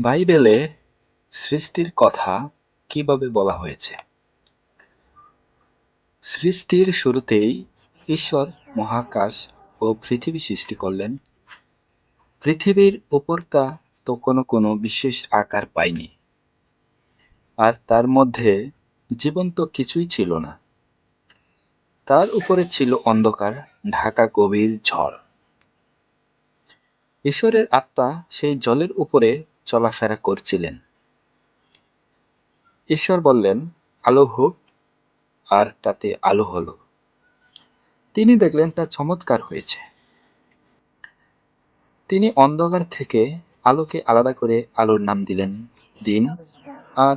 বাইবেলে সৃষ্টির কথা কীভাবে বলা হয়েছে? সৃষ্টির শুরুতেই ঈশ্বর, মহাকাশ ও পৃথিবী সৃষ্টি করলেন। পৃথিবীর উপরটা তখনও কোনো বিশেষ আকার পায়নি। আর তার মধ্যে জীবন্ত কিছুই ছিল না। তার উপরে ছিল অন্ধকার, ঢাকা গভীর ঝড়। ঈশ্বরের আত্মা সেই জলের উপরে চলাফেরা করছিলেন। ঈশ্বর বললেন, আলো হোক, আর তাতে আলো হলো। তিনি দেখলেন, তা চমৎকার হয়েছে। তিনি অন্ধকার থেকে আলোকে আলাদা করে আলোর নাম দিলেন, দিন, আর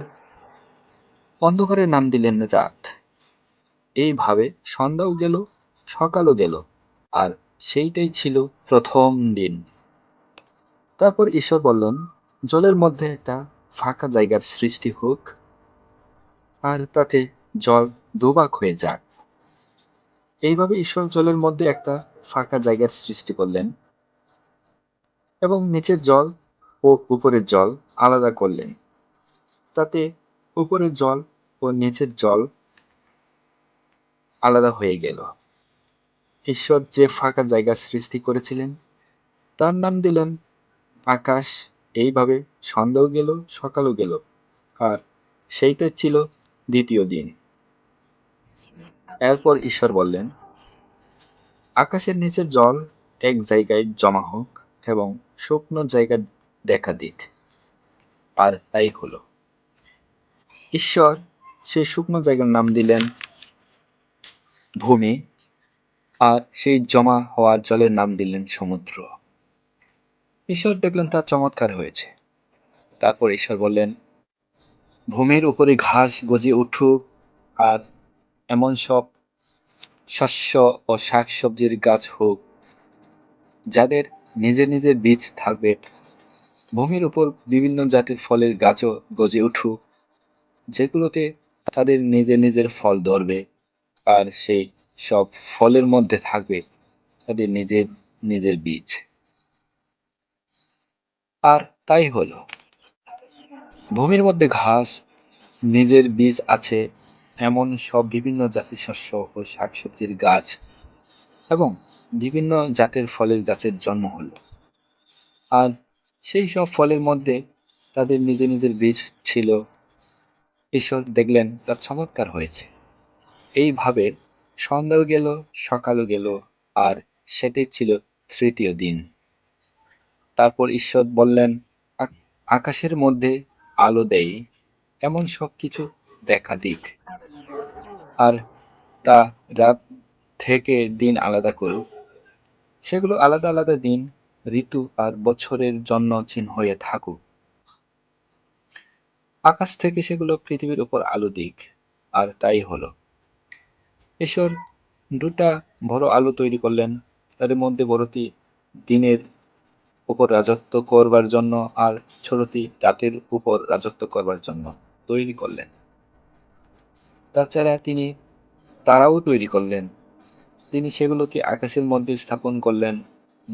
অন্ধকারের নাম দিলেন, রাত। এইভাবে সন্ধ্যাও গেল, সকালও গেল, আর সেইটাই ছিল প্রথম দিন। তারপর ঈশ্বর বললেন জলের মধ্যে একটা ফাঁকা জায়গার সৃষ্টি হোক, আর তাতে জল দুবাক হয়ে যাক। এইভাবে ঈশ্বর জলের মধ্যে একটা ফাঁকা জায়গার সৃষ্টি করলেন এবং নিচের জল ও উপরের জল আলাদা করলেন। তাতে উপরের জল ও নিচের জল আলাদা হয়ে গেল। ঈশ্বর যে ফাঁকা জায়গা সৃষ্টি করেছিলেন, তার নাম দিলেন আকাশ এইভাবে সন্ধ্যাও গেল, সকালও গেল। আর সেইটা ছিল দ্বিতীয় দিন। এরপর ঈশ্বর বললেন, আকাশের নিচের জল এক জায়গায় জমা হোক এবং শুকনো জায়গা দেখা দিক। আর তাই হলো। ঈশ্বর সেই শুকনো জায়গার নাম দিলেন ভূমি, আর সেই জমা হওয়া জলের নাম দিলেন সমুদ্র। ঈশ্বর দেখলেন তা চমৎকার হয়েছে। তারপর ঈশ্বর বললেন, ভূমির উপরে ঘাস গজিয়ে উঠুক আর এমন সব শস্য ও শাকসবজির গাছ হোক, যাদের নিজের নিজের বীজ থাকবে। ভূমির উপর বিভিন্ন জাতের ফলের গাছও গজে উঠুক, যেগুলোতে তাদের নিজের নিজের ফল ধরবে আর সেই সব ফলের মধ্যে থাকবে তাদের নিজের নিজের বীজ। আর তাই হলো। ভূমির মধ্যে ঘাস, নিজের বীজ আছে এমন সব বিভিন্ন জাতির শস্য ও শাকসবজির গাছ এবং বিভিন্ন জাতের ফলের গাছের জন্ম হলো। আর সেই সব ফলের মধ্যে তাদের নিজের নিজের বীজ ছিল। ঈশ্বর দেখলেন, তার চমৎকার হয়েছে। এইভাবে সন্ধ্যাও গেল, সকালও গেল, আর সেটাই ছিল তৃতীয় দিন। তারপর ঈশ্বর বললেন আকাশের মধ্যে আলো দেয় এমন সব কিছু দেখা দিক। আর তা রাত থেকে দিন আলাদা করুক। সেগুলো আলাদা আলাদা দিন, ঋতু আর বছরের জন্য চিহ্ন হয়ে থাকুক। আকাশ থেকে সেগুলো পৃথিবীর উপর আলো দিক, আর তাই হলো। ঈশ্বর দুটা বড় আলো তৈরি করলেন। তাদের মধ্যে বড়টি দিনের উপর রাজত্ব করবার জন্য আর ছোটটি রাতের উপর রাজত্ব করবার জন্য তৈরি করলেন। তাছাড়া তিনি তারাও তৈরি করলেন। তিনি সেগুলোকে আকাশের মধ্যে স্থাপন করলেন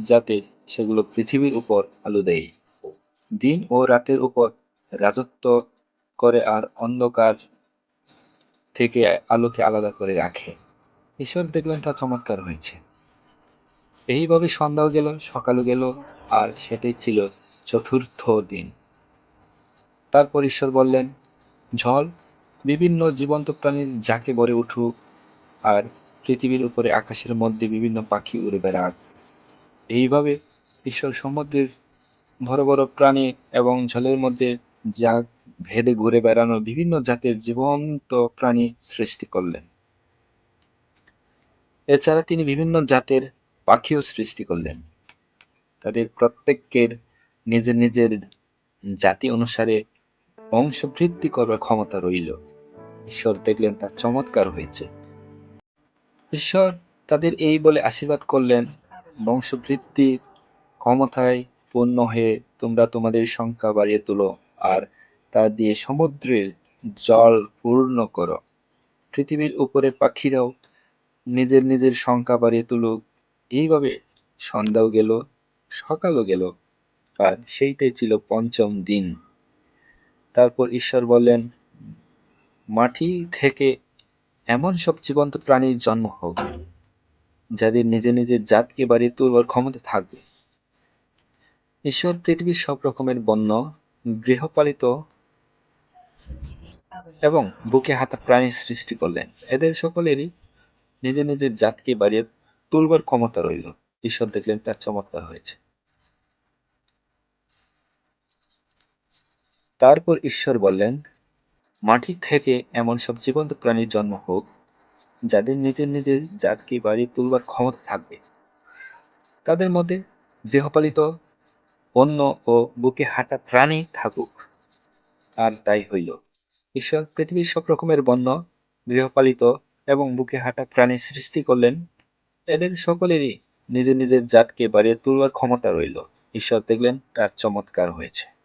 যাতে সেগুলো পৃথিবীর উপর আলো দেয়। দিন ও রাতের উপর রাজত্ব করে আর অন্ধকার থেকে আলোকে আলাদা করে রাখে। ঈশ্বর দেখলেন তা চমৎকার হয়েছে। এইভাবে সন্ধ্যাও গেল, সকালও গেল আর সেটাই ছিল চতুর্থ দিন। তারপর ঈশ্বর বললেন জল বিভিন্ন জীবন্ত প্রাণীর যাকে গড়ে উঠুক আর পৃথিবীর উপরে আকাশের মধ্যে বিভিন্ন পাখি উড়ে বেড়াক। এইভাবে ঈশ্বর সমুদ্রের বড় বড় প্রাণী এবং জলের মধ্যে যা ভেদে ঘুরে বেড়ানো বিভিন্ন জাতের জীবন্ত প্রাণী সৃষ্টি করলেন। এছাড়া তিনি বিভিন্ন জাতের পাখিও সৃষ্টি করলেন। তাদের প্রত্যেকের নিজের নিজের জাতি অনুসারে বংশবৃদ্ধি করবার ক্ষমতা রইল। ঈশ্বর দেখলেন তা চমৎকার হয়েছে। ঈশ্বর তাদের এই বলে আশীর্বাদ করলেন, বংশবৃদ্ধির ক্ষমতায় পূর্ণ হয়ে তোমরা তোমাদের সংখ্যা বাড়িয়ে তোলো আর তা দিয়ে সমুদ্রের জল পূর্ণ করো। পৃথিবীর উপরে পাখিরাও নিজের নিজের সংখ্যা বাড়িয়ে তুলুক। এইভাবে সন্ধ্যাও গেল। সকালও গেল, আর সেইটাই ছিল পঞ্চম দিন। তারপর ঈশ্বর বললেন, মাটি থেকে এমন সব জীবন্ত প্রাণীর জন্ম হোক, যাদের নিজে নিজের জাতকে বাড়িয়ে তুলবার ক্ষমতা থাকবে। ঈশ্বর পৃথিবীর সব রকমের বন্য, গৃহপালিত এবং বুকে হাতা প্রাণী সৃষ্টি করলেন। এদের সকলেরই নিজের নিজের জাতকে বাড়িয়ে তুলবার ক্ষমতা রইল। ঈশ্বর দেখলেন তার চমৎকার হয়েছে। তারপর ঈশ্বর বললেন, মাটি থেকে এমন সব জীবন্ত প্রাণীর জন্ম হোক, যাদের নিজের নিজের জাতকে বাড়িয়ে তুলবার ক্ষমতা থাকবে। তাদের মধ্যে দেহপালিত অন্য ও বুকে হাঁটা প্রাণী থাকুক। আর তাই হইল। ঈশ্বর পৃথিবীর সব রকমের বন্য গৃহপালিত এবং বুকে হাঁটা প্রাণী সৃষ্টি করলেন। এদের সকলেরই নিজের নিজের জাতকে বাড়িয়ে তুলবার ক্ষমতা রইল। ঈশ্বর দেখলেন তার চমৎকার হয়েছে।